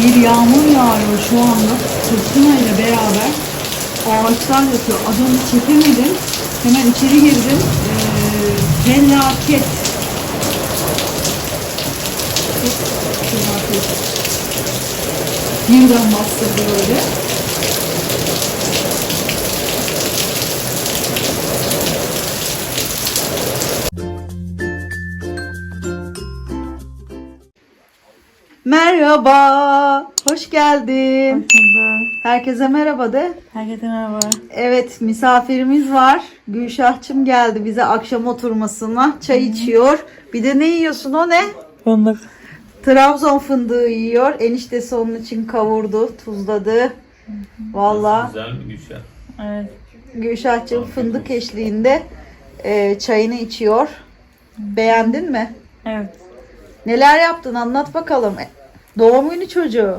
Bir yağmur yağıyor şu anda fırtına ile beraber. Ağaçlar yatıyor. Az önce çekemedim. Hemen içeri girdim. Ee, felaket. Birden bastırdı böyle. Merhaba, hoş geldin. Herkese merhaba de. Herkese merhaba. Evet, misafirimiz var. Gülşahçım geldi bize akşam oturmasına. Çay içiyor. Bir de ne yiyorsun o ne? Fındık. Trabzon fındığı yiyor. Eniştesi onun için kavurdu, tuzladı. Valla Güzel mi Gülşen? Evet. Gülşahçım fındık eşliğinde e, çayını içiyor. Beğendin mi? Evet. Neler yaptın anlat bakalım. Doğum günü çocuğu.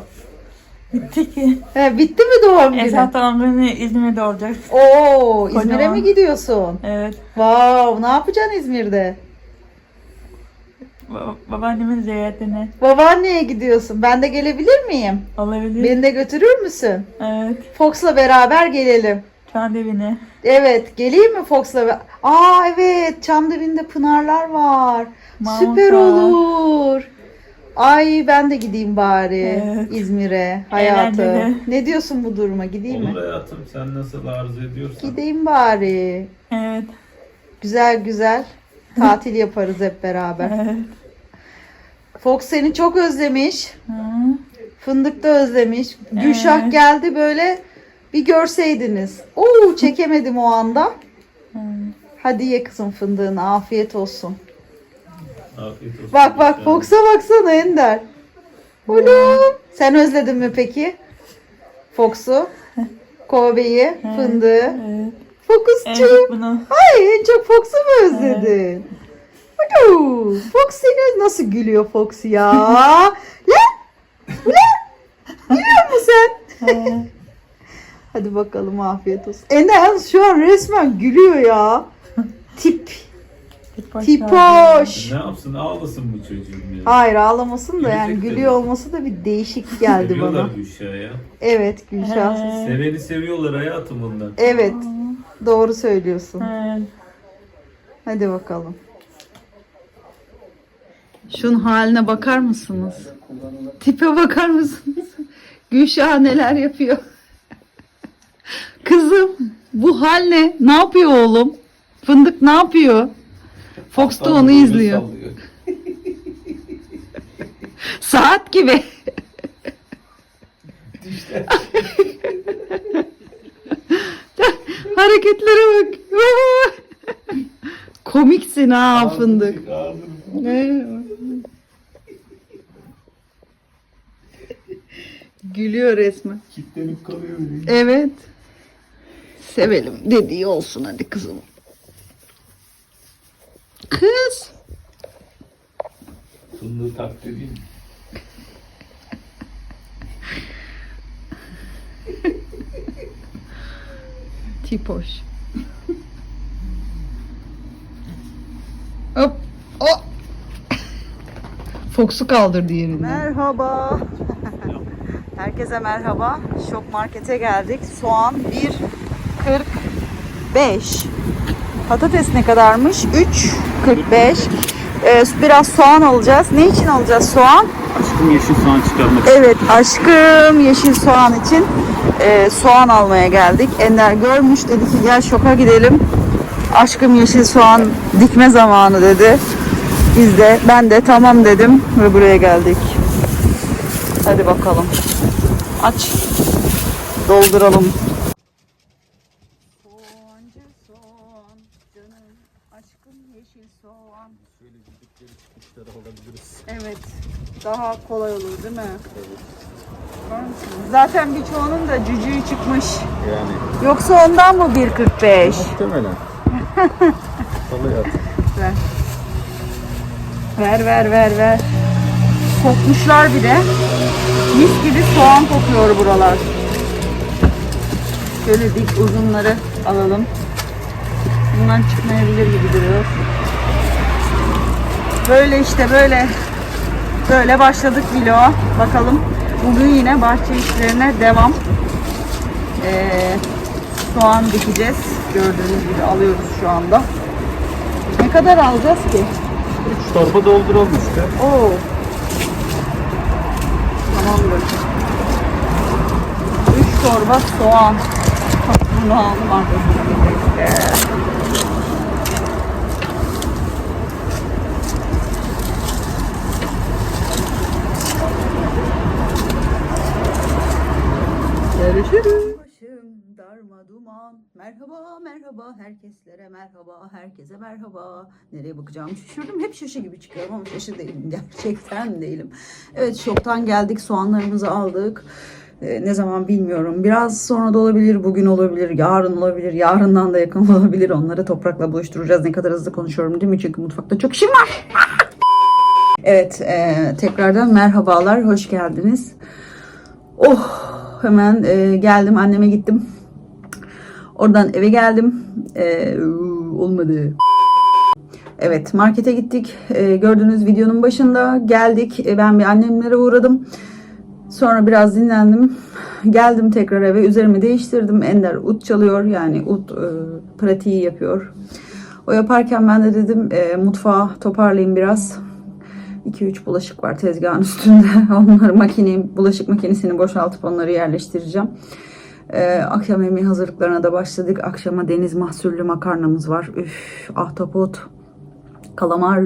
Bitti ki. He, bitti mi doğum günü? Esat doğum İzmir'de olacak. Oo, İzmir'e Kocaman. mi gidiyorsun? Evet. Wow, ne yapacaksın İzmir'de? Ba- babaannemin ziyaretine. Babaanneye gidiyorsun. Ben de gelebilir miyim? Olabilir. Beni de götürür müsün? Evet. Fox'la beraber gelelim. Çan. Evet, geleyim mi Fox'la? be- Aa evet, Çamlıbin'de pınarlar var. Süper var. olur. Ay ben de gideyim bari Evet. İzmir'e. Eğlenceli. Ne diyorsun bu duruma? Gideyim Olur mi? hayatım sen nasıl arzu ediyorsan. Gideyim bari. Evet. Güzel güzel tatil yaparız hep beraber. Evet. Fox seni çok özlemiş. Hı. Fındık da özlemiş. Gülşah Evet. geldi böyle bir görseydiniz. Oo çekemedim o anda. Hı. Hadi ye kızım fındığını afiyet olsun. Afiyet olsun. Bak bak. Fox'a baksana Ender. Oğlum. Sen özledin mi peki? Fox'u, Kobe'yi, fındığı. Evet. Fokusçu. çok bunu. Ay en çok Fox'u mu özledin? Alo, Fox seni nasıl gülüyor Fox ya? Lan! Lan! Gülüyor musun sen? Hadi bakalım afiyet olsun. Ender yalnız şu an resmen gülüyor ya. Tip. Tipoş. Tipoş. Ne yapsın ağlasın bu çocuğum ya. Hayır ağlamasın da yani Gülecek gülüyor tabii. olması da bir değişik geldi Seviyorlar bana. Gülşah'ı ya. Evet Gülşah. Evet. Seveni seviyorlar hayatım ondan. Evet doğru söylüyorsun. Evet. Hadi bakalım. Şunun haline bakar mısınız? Tipe bakar mısınız? Gülşah neler yapıyor? Kızım bu hal ne? Ne yapıyor oğlum? Fındık ne yapıyor? Fox da onu izliyor. Saat gibi. Hareketlere bak. Komiksin ha fındık. Gülüyor resmen. Kitlenip kalıyor. Evet. Sevelim dediği olsun hadi kızım. Kız. Fındığı takdir edeyim. Tipoş. Hop. O. Fox'u kaldırdı yerinden. Merhaba. Herkese merhaba. Şok markete geldik. Soğan 1.45. Patates ne kadarmış? 3.45. Ee, biraz soğan alacağız. Ne için alacağız soğan? Aşkım yeşil soğan çıkarmak Evet aşkım yeşil soğan için e, soğan almaya geldik. Ender görmüş dedi ki gel şoka gidelim. Aşkım yeşil soğan dikme zamanı dedi. Biz de ben de tamam dedim ve buraya geldik. Hadi bakalım. Aç. Dolduralım. Soğancı soğan canım aşkım yeşil soğan. Evet. Daha kolay olur değil mi? Mısın? Zaten birçoğunun da cücüğü çıkmış. Yani Yoksa ondan mı 1.45? muhtemelen. Salıyor. Ver. Ver ver ver ver. Sokmuşlar bir de. Mis gibi soğan kokuyor buralar. Şöyle dik uzunları alalım. Bundan çıkmayabilir gibi duruyor. Böyle işte böyle. Böyle başladık vloğa. Bakalım Bugün yine bahçe işlerine devam. Ee, soğan dikeceğiz. Gördüğünüz gibi alıyoruz şu anda. Ne kadar alacağız ki? 3 torba dolduralım işte. Oo. Tamamdır. 3 torba soğan. Bunu aldım arkadaşlar. Görüşürüz. Başım darma duman. Merhaba merhaba herkeslere merhaba herkese merhaba. Nereye bakacağımı şaşırdım. Hep şaşı gibi çıkıyorum ama şaşı değilim. Gerçekten değilim. Evet şoktan geldik soğanlarımızı aldık. Ee, ne zaman bilmiyorum. Biraz sonra da olabilir, bugün olabilir, yarın olabilir, yarından da yakın olabilir. Onları toprakla buluşturacağız. Ne kadar hızlı konuşuyorum değil mi? Çünkü mutfakta çok işim var. Evet, e, tekrardan merhabalar, hoş geldiniz. Oh, hemen e, geldim, anneme gittim. Oradan eve geldim. E, olmadı. Evet, markete gittik. E, gördüğünüz videonun başında geldik. E, ben bir annemlere uğradım. Sonra biraz dinlendim. Geldim tekrar eve. Üzerimi değiştirdim. Ender ut çalıyor. Yani ut e, pratiği yapıyor. O yaparken ben de dedim e, mutfağı toparlayayım biraz. 2-3 bulaşık var tezgahın üstünde. Onları makineyi, bulaşık makinesini boşaltıp onları yerleştireceğim. Ee, akşam yemeği hazırlıklarına da başladık. Akşama deniz mahsullü makarnamız var. Üf, ahtapot, kalamar,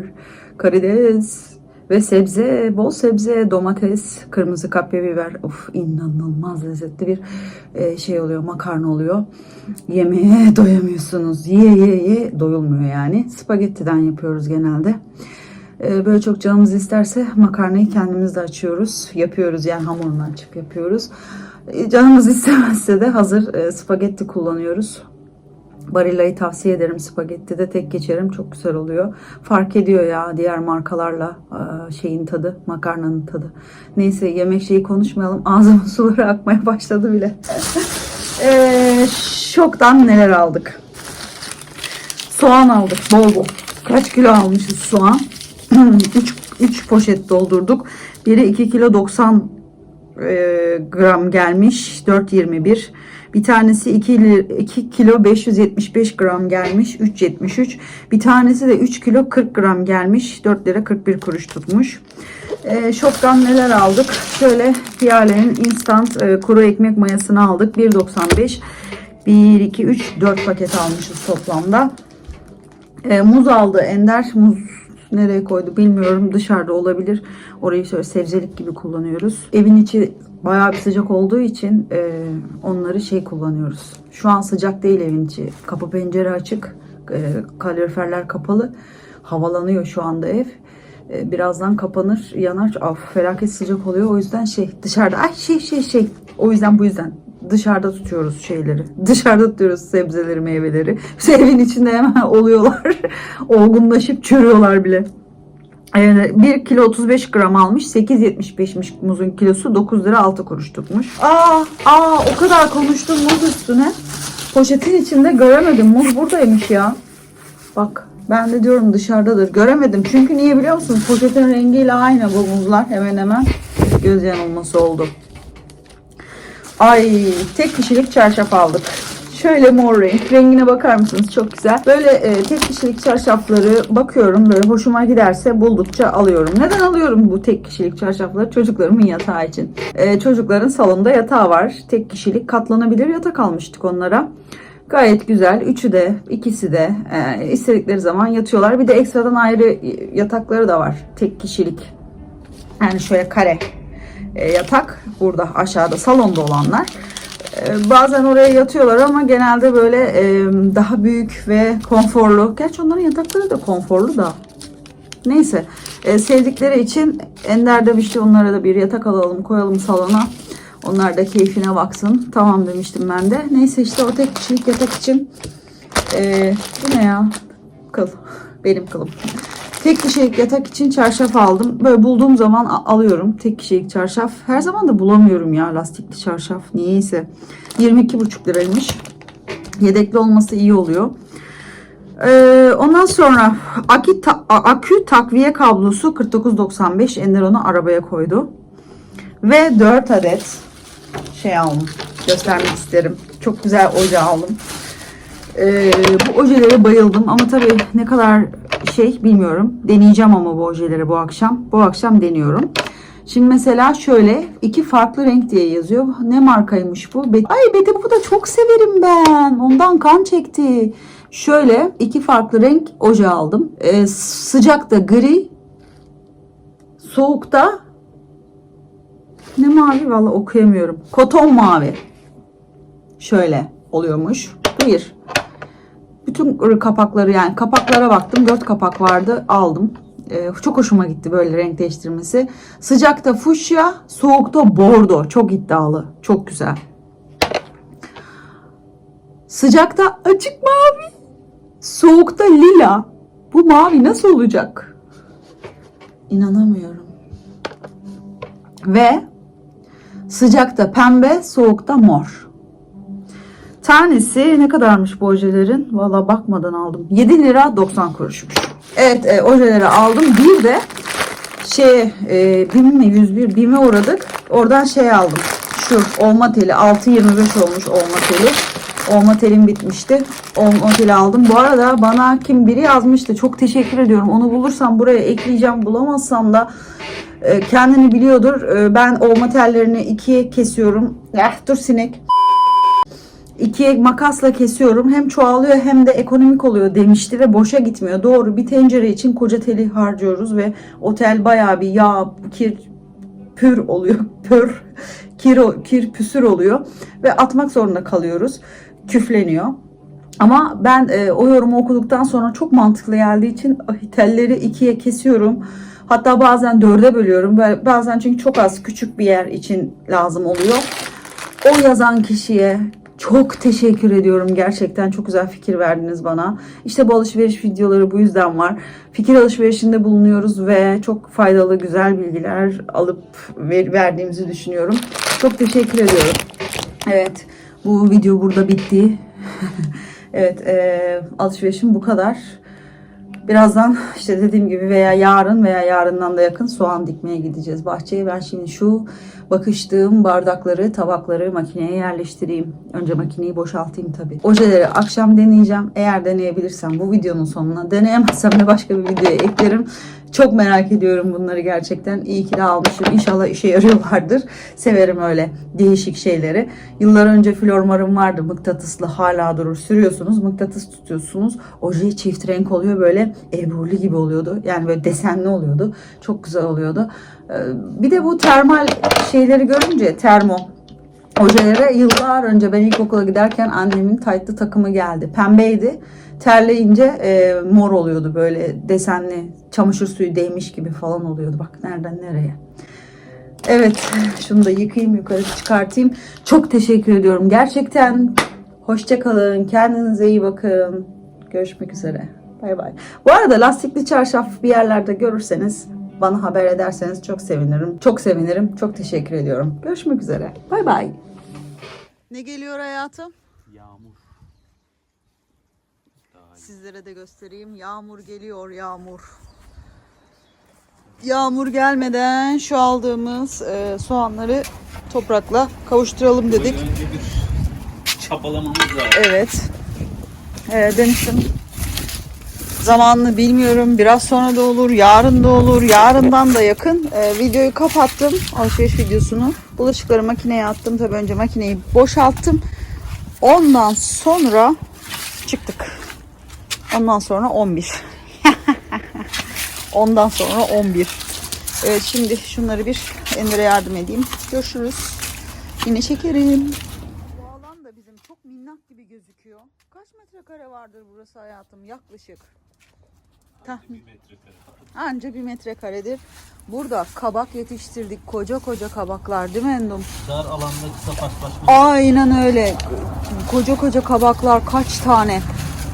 karides ve sebze, bol sebze, domates, kırmızı kapya biber. Of inanılmaz lezzetli bir e, şey oluyor, makarna oluyor. Yemeğe doyamıyorsunuz. Ye ye ye doyulmuyor yani. Spagettiden yapıyoruz genelde. Ee, Böyle çok canımız isterse makarnayı kendimiz de açıyoruz. Yapıyoruz yani hamurunu açıp yapıyoruz. Ee, Canımız istemezse de hazır e, spagetti kullanıyoruz. Barilla'yı tavsiye ederim spagettide tek geçerim çok güzel oluyor. Fark ediyor ya diğer markalarla e, şeyin tadı makarnanın tadı. Neyse yemek şeyi konuşmayalım ağzımın suları akmaya başladı bile. Ee, şoktan neler aldık. Soğan aldık bol bol. Kaç kilo almışız soğan? 3, 3 poşet doldurduk. Biri 2 kilo 90 e, gram gelmiş. 4.21. Bir tanesi 2, 2 kilo 575 gram gelmiş. 3.73. Bir tanesi de 3 kilo 40 gram gelmiş. 4 lira 41 kuruş tutmuş. E, şoktan neler aldık? Şöyle Piyale'nin instant e, kuru ekmek mayasını aldık. 1.95. 1, 2, 3, 4 paket almışız toplamda. E, muz aldı Ender. Muz nereye koydu bilmiyorum. Dışarıda olabilir. Orayı şöyle sebzelik gibi kullanıyoruz. Evin içi bayağı bir sıcak olduğu için e, onları şey kullanıyoruz. Şu an sıcak değil evin içi. Kapı pencere açık. E, kaloriferler kapalı. Havalanıyor şu anda ev. E, birazdan kapanır, yanar. Af, felaket sıcak oluyor. O yüzden şey dışarıda ay şey şey şey. O yüzden bu yüzden dışarıda tutuyoruz şeyleri. Dışarıda tutuyoruz sebzeleri, meyveleri. Evin içinde hemen oluyorlar. Olgunlaşıp çürüyorlar bile. Yani 1 kilo 35 gram almış. 8.75'miş muzun kilosu. 9 lira 6 kuruş tutmuş. Aa, aa o kadar konuştum muz üstüne. Poşetin içinde göremedim. Muz buradaymış ya. Bak ben de diyorum dışarıdadır. Göremedim. Çünkü niye biliyor musun? Poşetin rengiyle aynı bu muzlar. Hemen hemen göz yanılması oldu. Ay tek kişilik çarşaf aldık. Şöyle mor renk. Rengine bakar mısınız? Çok güzel. Böyle e, tek kişilik çarşafları bakıyorum. Böyle hoşuma giderse buldukça alıyorum. Neden alıyorum bu tek kişilik çarşafları? Çocuklarımın yatağı için. E, çocukların salonda yatağı var. Tek kişilik katlanabilir yatak almıştık onlara. Gayet güzel. Üçü de, ikisi de e, istedikleri zaman yatıyorlar. Bir de ekstradan ayrı yatakları da var. Tek kişilik. Yani şöyle kare e, yatak burada aşağıda salonda olanlar. E, bazen oraya yatıyorlar ama genelde böyle e, daha büyük ve konforlu. Gerçi onların yatakları da konforlu da. Neyse sevdikleri için Ender demişti onlara da bir yatak alalım koyalım salona. Onlar da keyfine baksın. Tamam demiştim ben de. Neyse işte o tek kişilik yatak için e, bu ne ya? Kıl. Benim kılım. Tek kişilik yatak için çarşaf aldım. Böyle bulduğum zaman alıyorum. Tek kişilik çarşaf. Her zaman da bulamıyorum ya lastikli çarşaf. Niyeyse. 22,5 liraymış. Yedekli olması iyi oluyor. Ee, ondan sonra akü, ta- akü takviye kablosu 49.95 Ender arabaya koydu. Ve 4 adet şey aldım. Göstermek isterim. Çok güzel oje aldım. Ee, bu ojelere bayıldım ama tabii ne kadar şey bilmiyorum. Deneyeceğim ama bu ojeleri bu akşam. Bu akşam deniyorum. Şimdi mesela şöyle iki farklı renk diye yazıyor. Ne markaymış bu? Bet- Ay Betty bu da çok severim ben. Ondan kan çekti. Şöyle iki farklı renk oje aldım. Ee, sıcakta gri, soğukta ne mavi valla okuyamıyorum. Koton mavi. Şöyle oluyormuş. Bir. Bütün kapakları yani kapaklara baktım. Dört kapak vardı. Aldım. Ee, çok hoşuma gitti böyle renk değiştirmesi. Sıcakta fuşya, soğukta bordo. Çok iddialı. Çok güzel. Sıcakta açık mavi. Soğukta lila. Bu mavi nasıl olacak? İnanamıyorum. Ve sıcakta pembe, soğukta mor. Tanesi ne kadarmış bu ojelerin? Valla bakmadan aldım. 7 lira 90 kuruşmuş. Evet e, ojeleri aldım. Bir de şey e, BİM mi 101 BİM'e uğradık. Oradan şey aldım. Şu olma teli 6.25 olmuş olma teli. Olma telim bitmişti. Olma teli aldım. Bu arada bana kim biri yazmıştı. Çok teşekkür ediyorum. Onu bulursam buraya ekleyeceğim. Bulamazsam da e, kendini biliyordur. E, ben olma tellerini ikiye kesiyorum. Eh dur sinek ikiye makasla kesiyorum. Hem çoğalıyor hem de ekonomik oluyor demişti ve boşa gitmiyor. Doğru bir tencere için koca teli harcıyoruz ve otel bayağı bir yağ, kir, pür oluyor. Pür, kir, kir püsür oluyor ve atmak zorunda kalıyoruz. Küfleniyor. Ama ben e, o yorumu okuduktan sonra çok mantıklı geldiği için telleri ikiye kesiyorum. Hatta bazen dörde bölüyorum. Bazen çünkü çok az küçük bir yer için lazım oluyor. O yazan kişiye çok teşekkür ediyorum. Gerçekten çok güzel fikir verdiniz bana. İşte bu alışveriş videoları bu yüzden var. Fikir alışverişinde bulunuyoruz ve çok faydalı, güzel bilgiler alıp ver- verdiğimizi düşünüyorum. Çok teşekkür ediyorum. Evet, bu video burada bitti. evet, e, alışverişim bu kadar. Birazdan işte dediğim gibi veya yarın veya yarından da yakın soğan dikmeye gideceğiz bahçeye. Ben şimdi şu bakıştığım bardakları, tabakları makineye yerleştireyim. Önce makineyi boşaltayım tabii. Ojeleri akşam deneyeceğim. Eğer deneyebilirsem bu videonun sonuna deneyemezsem de başka bir videoya eklerim. Çok merak ediyorum bunları gerçekten. İyi ki de almışım. İnşallah işe yarıyorlardır. Severim öyle değişik şeyleri. Yıllar önce flormarım vardı. Mıknatıslı hala durur. Sürüyorsunuz. Mıknatıs tutuyorsunuz. Oje çift renk oluyor. Böyle ebruli gibi oluyordu. Yani böyle desenli oluyordu. Çok güzel oluyordu. Ee, Bir de bu termal şeyleri görünce termo ojelere yıllar önce ben ilkokula giderken annemin taytlı takımı geldi. Pembeydi. Terleyince e, mor oluyordu böyle desenli çamaşır suyu değmiş gibi falan oluyordu. Bak nereden nereye. Evet şunu da yıkayayım yukarı çıkartayım. Çok teşekkür ediyorum. Gerçekten hoşça kalın. Kendinize iyi bakın. Görüşmek üzere. Bay bay. Bu arada lastikli çarşaf bir yerlerde görürseniz bana haber ederseniz çok sevinirim. Çok sevinirim. Çok teşekkür ediyorum. Görüşmek üzere. Bay bay. Ne geliyor hayatım? Yağmur. Sizlere de göstereyim. Yağmur geliyor yağmur. Yağmur gelmeden şu aldığımız e, soğanları toprakla kavuşturalım dedik. Önce bir çapalamamız lazım. Evet. E, demiştim. Zamanını bilmiyorum. Biraz sonra da olur. Yarın da olur. Yarından da yakın. E, videoyu kapattım. Alışveriş videosunu. Bulaşıkları makineye attım. Tabii önce makineyi boşalttım. Ondan sonra çıktık. Ondan sonra 11. Ondan sonra 11. Evet şimdi şunları bir Enver'e yardım edeyim. Görüşürüz. Yine çekerim. Bu alan da bizim çok minnak gibi gözüküyor. Kaç metrekare vardır burası hayatım? Yaklaşık. Tahmin. Anca bir metrekaredir. Burada kabak yetiştirdik. Koca koca kabaklar değil mi Endom? Dar alanda kısa paslaşma. Aynen öyle. Koca koca kabaklar kaç tane.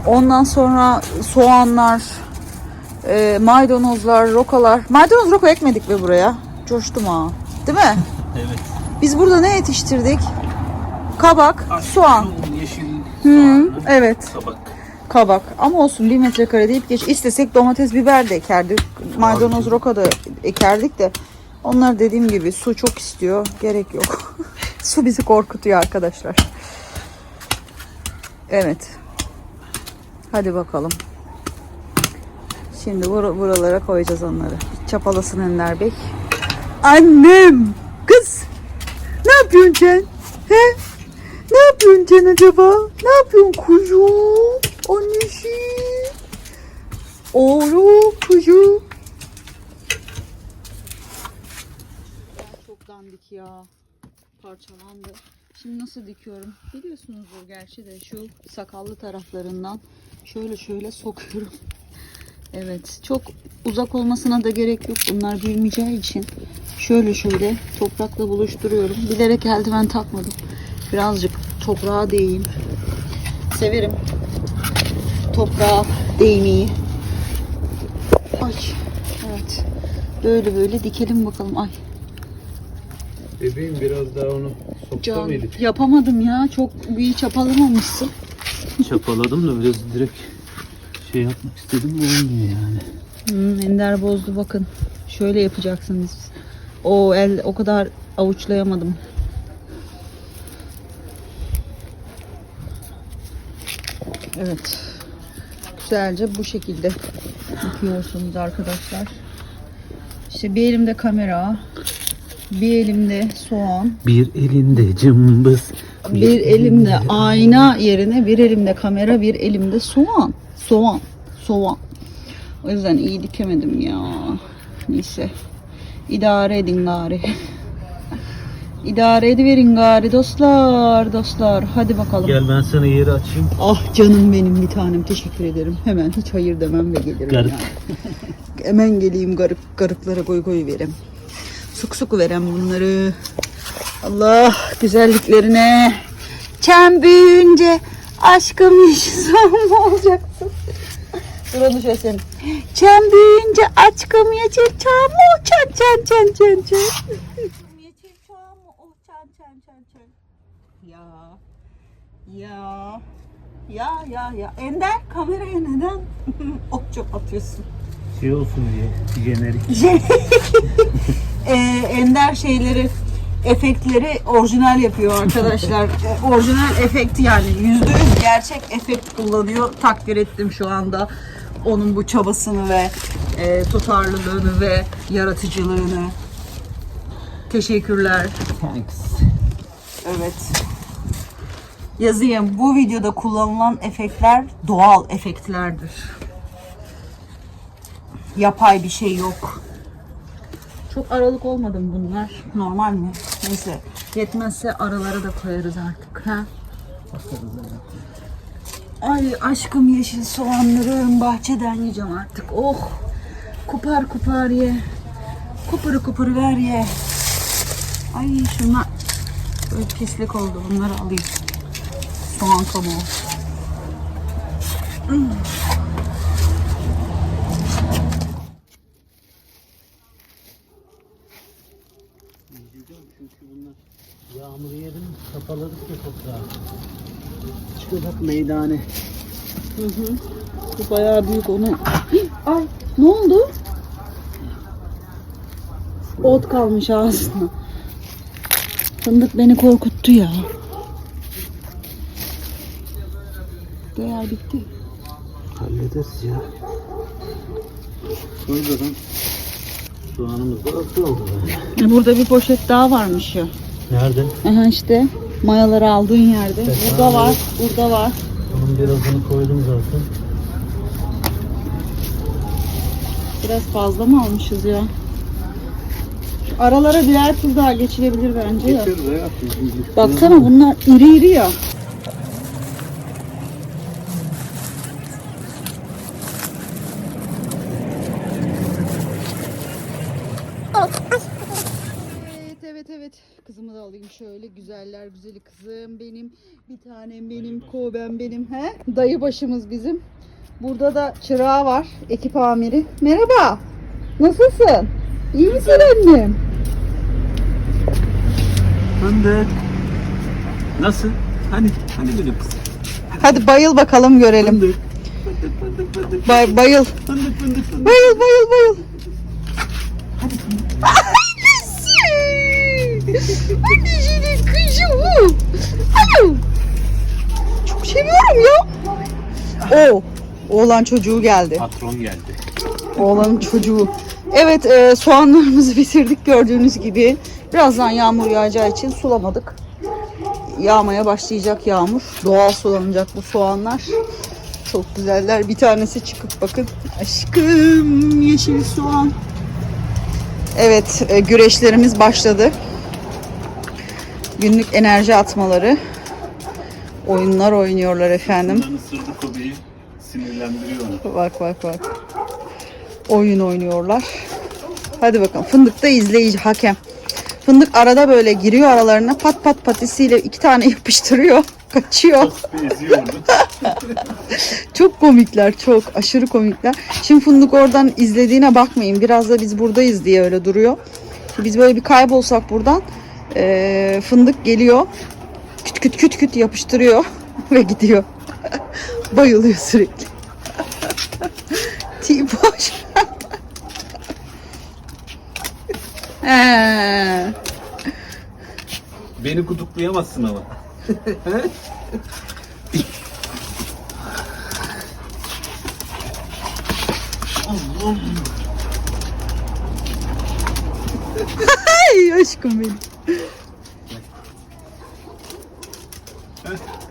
Ondan sonra soğanlar, e, maydanozlar, rokalar. Maydanoz roka ekmedik be buraya. Coştum ha. Değil mi? Evet. Biz burada ne yetiştirdik? Kabak, soğan. Şu Yeşil Hı, soğanlı evet. kabak. Kabak. Ama olsun bir metrekare deyip geç. İstesek domates, biber de ekerdik. Maydanoz, roka da ekerdik de. Onlar dediğim gibi su çok istiyor. Gerek yok. su bizi korkutuyor arkadaşlar. Evet. Hadi bakalım. Şimdi bur- buralara koyacağız onları. Çapalasın Ender Bey. Annem! Kız! Ne yapıyorsun sen? He? Ne yapıyorsun sen acaba? Ne yapıyorsun kuzum? Annesi. Oğlum kuzum. Çok dandik ya. Parçalandı. Şimdi nasıl dikiyorum? Biliyorsunuzdur gerçi de şu sakallı taraflarından şöyle şöyle sokuyorum. Evet. Çok uzak olmasına da gerek yok. Bunlar büyümeyeceği için şöyle şöyle toprakla buluşturuyorum. Bilerek eldiven takmadım. Birazcık toprağa değeyim. Severim toprağa değmeyi. Ay. Evet. Böyle böyle dikelim bakalım. Ay. Bebeğim biraz daha onu Can, mıydık? yapamadım ya. Çok iyi çapalamamışsın. Çapaladım da biraz direkt şey yapmak istedim olmuyor yani. Hmm, Ender bozdu bakın. Şöyle yapacaksınız. O el o kadar avuçlayamadım. Evet. Güzelce bu şekilde yıkıyorsunuz arkadaşlar. İşte bir elimde kamera, bir elimde soğan, Bir elinde cımbız. bir elimde ayna yerine bir elimde kamera, bir elimde soğan. Soğan, soğan. O yüzden iyi dikemedim ya. Neyse. İdare edin gari. İdare ediverin gari dostlar, dostlar. Hadi bakalım. Gel ben sana yeri açayım. Ah canım benim bir tanem teşekkür ederim. Hemen hiç hayır demem ve gelirim. Garip. yani. Hemen geleyim garip gariplara koy koy verem. Suk suk verem bunları. Allah güzelliklerine. Çem büyüyünce aşkım yaşasam olacaksın? Dur onu şöyle sen. Çem büyüyünce aşkım. Yaşayacağım mı? Oh çan çan çan çan. Ya. Ya. Ya ya ya. Ender kameraya neden ok çok atıyorsun? Şey olsun diye jenerik. Ee, Ender şeyleri efektleri orijinal yapıyor arkadaşlar. Ee, orijinal efekti yani yüzde yüz gerçek efekt kullanıyor. Takdir ettim şu anda onun bu çabasını ve e, tutarlılığını ve yaratıcılığını. Teşekkürler. Thanks. Evet. Yazayım. Bu videoda kullanılan efektler doğal efektlerdir. Yapay bir şey yok. Çok aralık olmadı mı bunlar? Normal mi? Neyse. Yetmezse aralara da koyarız artık. Ha? Ay aşkım yeşil soğanlarım bahçeden yiyeceğim artık. Oh. Kupar kupar ye. Kupuru kupuru ver ye. Ay şunlar Böyle pislik oldu. Bunları alayım. Soğan kabuğu. Hmm. Bunlar yağmur yedim kapaladık ya toprağı. Çıkacak meydane. Hı hı. Bu bayağı büyük onu. Ay ne oldu? Ot kalmış ağzına. Fındık beni korkuttu ya. Değer bitti. Hallederiz ya. Sonradan soğanımız da az oldu Burada bir poşet daha varmış ya. Nerede? Aha işte mayaları aldığın yerde. Burada var, burada var. Onun birazını koydum zaten. Biraz fazla mı almışız ya? Şu Aralara birer tur daha geçilebilir bence ya. Baksana bunlar iri iri ya. Evet evet evet. Kızımı da alayım şöyle. Güzeller güzeli kızım benim. Bir tanem benim. Koben benim. He? Dayı başımız bizim. Burada da çırağı var. Ekip amiri. Merhaba. Nasılsın? İyi misin annem? Fındık. Nasıl? Hani? Hani benim kız? Hadi bayıl bakalım görelim. Fındık. Fındık fındık fındık. Bay, bayıl. Fındık fındık fındık. Bayıl bayıl bayıl. Anneciğinin kızı. Alo. Çok seviyorum ya. O. Oğlan çocuğu geldi. Patron geldi. Oğlanın çocuğu. Evet e, soğanlarımızı bitirdik gördüğünüz gibi. Birazdan yağmur yağacağı için sulamadık. Yağmaya başlayacak yağmur. Doğal sulanacak bu soğanlar. Çok güzeller. Bir tanesi çıkıp bakın. Aşkım yeşil soğan. Evet e, güreşlerimiz başladı. Günlük enerji atmaları. Oyunlar oynuyorlar efendim. Bundan ısırdı kobeyi sinirlendiriyor onu. Bak bak bak. Oyun oynuyorlar. Hadi bakalım. Fındık da izleyici hakem. Fındık arada böyle giriyor aralarına pat pat patisiyle iki tane yapıştırıyor. Kaçıyor. Çok komikler çok. Aşırı komikler. Şimdi Fındık oradan izlediğine bakmayın. Biraz da biz buradayız diye öyle duruyor. Biz böyle bir kaybolsak buradan eee, Fındık geliyor. Küt küt küt küt yapıştırıyor ve gidiyor. Bayılıyor sürekli. Tiboş. He. Beni kutuklayamazsın ama. Ay aşkım benim. Oo, küçük bir köpek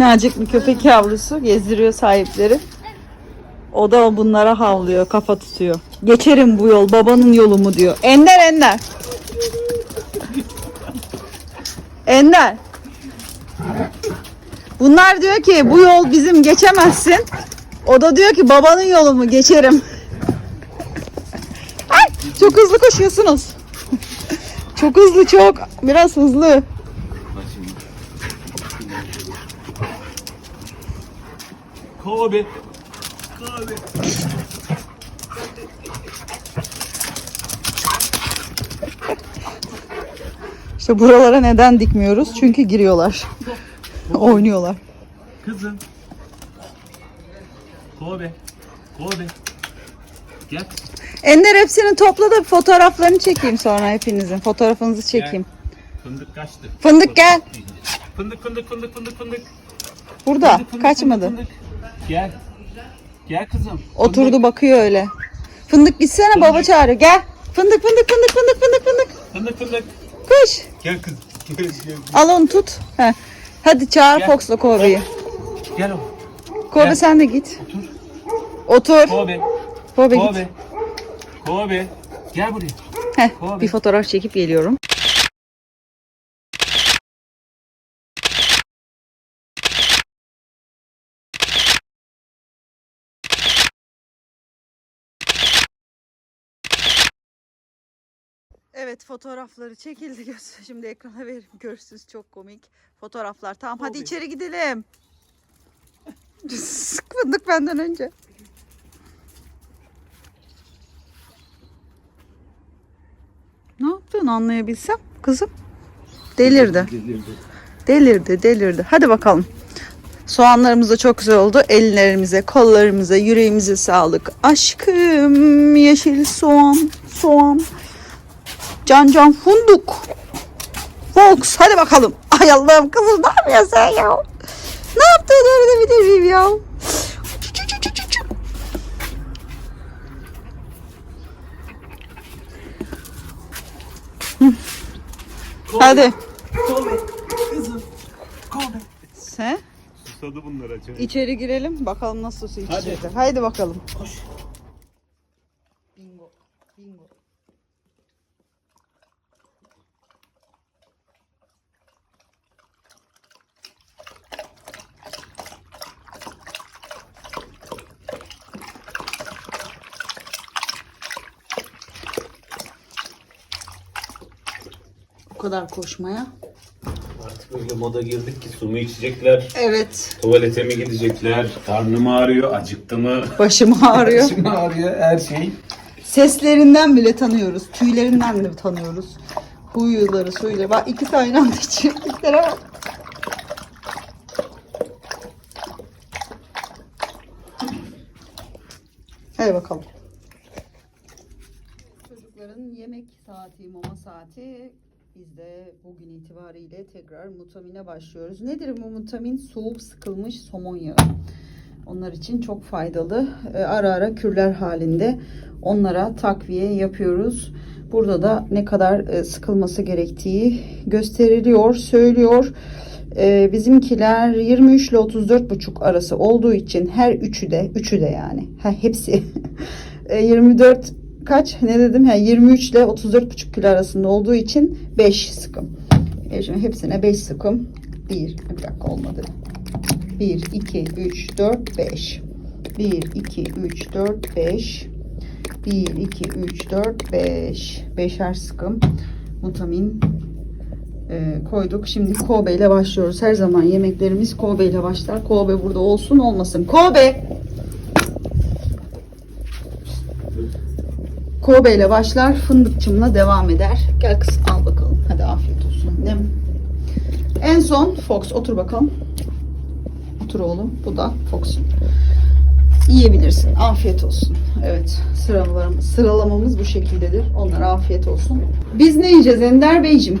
Minnacık bir köpek yavrusu gezdiriyor sahipleri. O da bunlara havlıyor, kafa tutuyor. Geçerim bu yol, babanın yolu mu diyor. Ender Ender. Ender. Bunlar diyor ki bu yol bizim geçemezsin. O da diyor ki babanın yolu mu geçerim. Ay, çok hızlı koşuyorsunuz. çok hızlı çok. Biraz hızlı. Bak şimdi. Kobe. Kobe. İşte buralara neden dikmiyoruz? Çünkü giriyorlar. Oynuyorlar. Kızım. Kobe. Kobe. Gel. Ender hepsini topla da fotoğraflarını çekeyim sonra hepinizin. Fotoğrafınızı çekeyim. Fındık kaçtı. Fındık gel. Fındık fındık fındık fındık fındık. Burada. Fındık, fındık, Kaçmadı. fındık, fındık. Gel. Gel kızım. Oturdu bakıyor öyle. Fındık gitsene baba çağırıyor. Gel. Fındık fındık fındık fındık fındık fındık. Fındık fındık. Koş. Gel gel. Al onu tut. Heh. Hadi çağır Gel. Fox'la Kobe'yi. Gel oğlum. Kobe Gel. sen de git. Otur. Otur. Kobe. Kobe git. Kobe. Kobe. Gel buraya. Heh, Kobe. bir fotoğraf çekip geliyorum. Evet fotoğrafları çekildi. Göz- Şimdi ekrana verim görürsünüz çok komik fotoğraflar. Tamam hadi Kobe. içeri gidelim. Fındık benden önce. Ne yaptığını anlayabilsem kızım. Delirdi. Delirdi, delirdi. Hadi bakalım. Soğanlarımız da çok güzel oldu. Ellerimize, kollarımıza, yüreğimize sağlık. Aşkım yeşil soğan, soğan. Can can funduk. Fox hadi bakalım. Ay Allah'ım kızım ne yapıyorsun sen ya? Ne yaptığını öğrenebilir miyim ya? Hadi. Kobe. Kızım. Kobe. Sen? susadı bunlar acaba. İçeri girelim bakalım nasıl su Hadi. içecekler. Haydi bakalım. Koş. O kadar koşmaya. Artık öyle moda girdik ki su mu içecekler, Evet. tuvalete mi gidecekler, karnım ağrıyor, acıktı mı? Başım ağrıyor. Başım ağrıyor, her şey. Seslerinden bile tanıyoruz. Tüylerinden de tanıyoruz. Huyları, suyları. Bak iki tane anda içiyor. Bak. Hadi bakalım. Çocukların yemek saati, mama saati. Biz de bugün itibariyle tekrar mutamine başlıyoruz. Nedir bu mutamin? Soğuk sıkılmış somon yağı. Onlar için çok faydalı. E, Ara ara kürler halinde onlara takviye yapıyoruz. Burada da ne kadar e, sıkılması gerektiği gösteriliyor, söylüyor. E, Bizimkiler 23 ile 34,5 arası olduğu için her üçü de, üçü de yani, hepsi e, 24 kaç ne dedim? Ha, 23 ile 34,5 kilo arasında olduğu için 5 sıkım. E, şimdi hepsine 5 sıkım. 1, bir dakika olmadı. 1, 2, 3, 4, 5. 1, 2, 3, 4, 5. 1, 2, 3, 4, 5. Beşer sıkım mutamin e, koyduk. Şimdi Kobe ile başlıyoruz. Her zaman yemeklerimiz Kobe ile başlar. Kobe burada olsun olmasın. Kobe! Kobe ile başlar. Fındıkçımla devam eder. Gel kız al bakalım. Hadi afiyet olsun. Ne? En son Fox otur bakalım. Otur oğlum. Bu da Fox'un. Yiyebilirsin. Afiyet olsun. Evet. Sıralarımız, sıralamamız bu şekildedir. Onlara afiyet olsun. Biz ne yiyeceğiz Ender Beyciğim?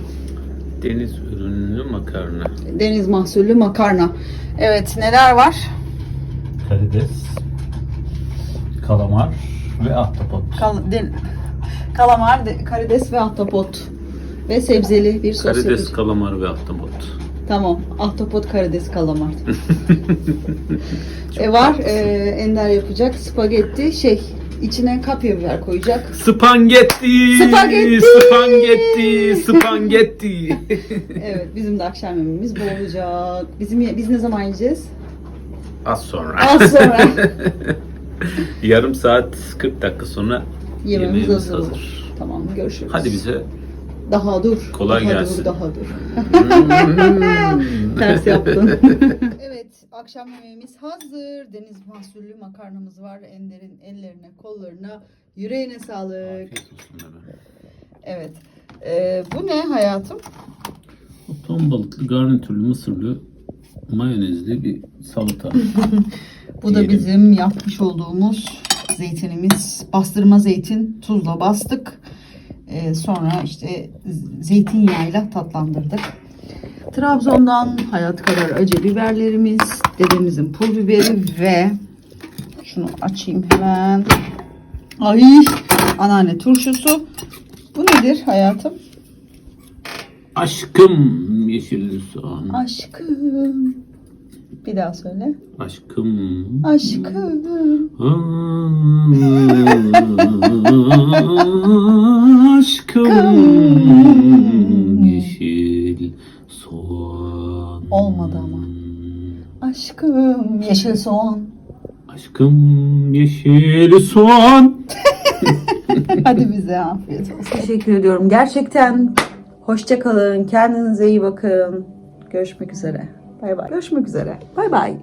Deniz ürünlü makarna. Deniz mahsullü makarna. Evet neler var? Karides, kalamar ve ahtapot. Kal- den- kalamar, de- karides ve ahtapot. Ve sebzeli bir sos Karides, kalamar ve ahtapot. Tamam. Ahtapot, karides, kalamar. e var. e, Ender yapacak. Spagetti şey içine kapya biber koyacak. Spagetti! Spagetti! Spagetti! Spagetti! Evet bizim de akşam yemeğimiz bu olacak. Bizim biz ne zaman yiyeceğiz? Az sonra. Az sonra. Yarım saat 40 dakika sonra Yemeğimiz, yemeğimiz hazır. hazır. Tamam görüşürüz. Hadi bize Daha dur. Kolay daha gelsin. Dur, daha dur. Ters yaptın. evet akşam yemeğimiz hazır. Deniz mahsullü makarnamız var. Ender'in ellerine, kollarına, yüreğine sağlık. Evet. Ee, bu ne hayatım? Ton balıklı garnitürlü mısırlı mayonezli bir salata. Bu da Yiyelim. bizim yapmış olduğumuz zeytinimiz. Bastırma zeytin tuzla bastık. Ee, sonra işte zeytinyağıyla tatlandırdık. Trabzon'dan hayat kadar acı biberlerimiz, dedemizin pul biberi ve şunu açayım hemen. Ay anneanne turşusu. Bu nedir hayatım? Aşkım yeşil soğan. Aşkım. Bir daha söyle. Aşkım. Aşkım. Aşkım yeşil soğan. Olmadı ama. Aşkım. Yeşil soğan. Aşkım yeşil soğan. Hadi bize afiyet olsun. Teşekkür ediyorum. Gerçekten hoşça kalın. Kendinize iyi bakın. Görüşmek üzere. Bay bay. Görüşmek üzere. Bay bay.